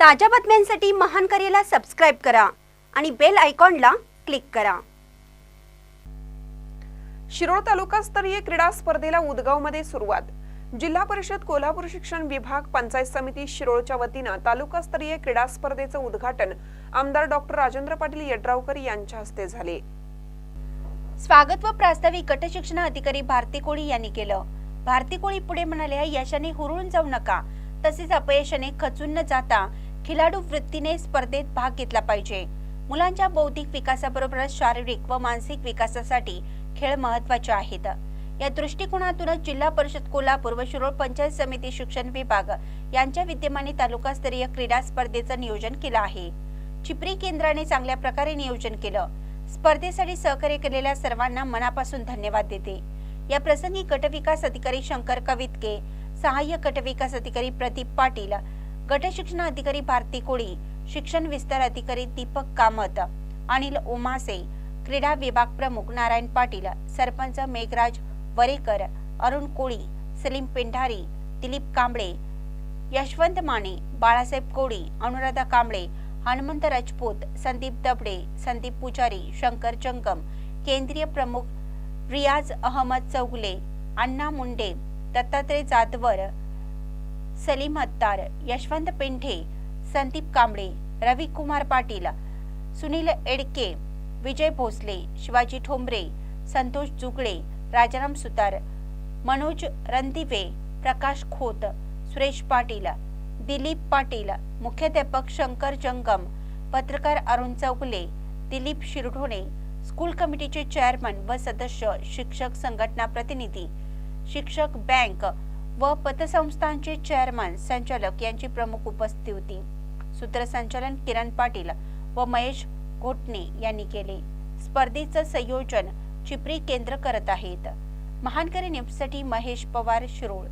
ताज्या बातम्यांसाठी महान करेला सबस्क्राईब करा आणि बेल आयकॉनला क्लिक करा. शिरोळ तालुकास्तरीय क्रीडा स्पर्धेला उदगावमध्ये सुरुवात. जिल्हा परिषद कोल्हापूर शिक्षण विभाग पंचायत समिती शिरोळच्या वतीनं तालुकास्तरीय क्रीडा स्पर्धेचं उद्घाटन आमदार डॉक्टर राजेंद्र पाटील यड्रावकर यांच्या हस्ते झाले. स्वागत व प्रास्ताविक गट शिक्षण अधिकारी भारती कोळी यांनी केलं. भारती कोळी पुढे म्हणाले यशाने हुरळून जाऊ नका. तसेच अपयशाने खचून न जाता खिलाडू वृत्तीने स्पर्धेत भाग घेतला पाहिजे. मुलांच्या बौद्धिक विकासाबरोबरच शारीरिक व मानसिक विकासासाठी खेळ महत्त्वाचे आहेत. या दृष्टिकोनातूनच जिल्हा परिषद कोल्हापूर व शिरोळ पंचायत समिती शिक्षण विभाग यांच्या विद्यमाने तालुकास्तरीय क्रीडा स्पर्धेचं नियोजन केलं आहे. चिपरी केंद्राने चांगल्या प्रकारे नियोजन केलं. स्पर्धेसाठी सहकार्य केलेल्या सर्वांना मनापासून धन्यवाद देते. या प्रसंगी गटविकास अधिकारी शंकर कवितके सहाय्यक गटविकास अधिकारी प्रदीप पाटील गट शिक्षण अधिकारी भारती कोळी शिक्षण विस्तार अधिकारी दीपक कामत अनिल ओमासे क्रीडा विभाग प्रमुख नारायण पाटील सरपंच मेघराज वरेकर अरुण कोळी सलीम पेंढारी दिलीप कांबळे यशवंत माने बाळासाहेब कोळी अनुराधा कांबळे हनुमंत राजपूत संदीप दबडे संदीप पुजारी शंकर जंगम केंद्रीय प्रमुख रियाज अहमद चौगले अण्णा मुंडे दत्तात्रय जाधवर सलीम अत्तार यशवंत पिंठे संदीप कांबळे रविकुमार पाटील सुनील एडके विजय भोसले शिवाजी ठोंबरे संतोष जुगळे राजाराम सुतार मनोज रणदिवे प्रकाश खोत सुरेश पाटील दिलीप पाटील मुख्याध्यापक शंकर जंगम पत्रकार अरुण चौगले दिलीप शिरढोणे स्कूल कमिटीचे चेअरमन व सदस्य शिक्षक संघटना प्रतिनिधी शिक्षक बँक व पतसंस्थांचे चेअरमन संचालक यांची प्रमुख उपस्थिती होती. सूत्रसंचालन किरण पाटील व महेश घोटणे यांनी केले. स्पर्धेचं संयोजन चिपरी केंद्र करत आहेत. महानकरी न्यूजसाठी महेश पवार शिरोळ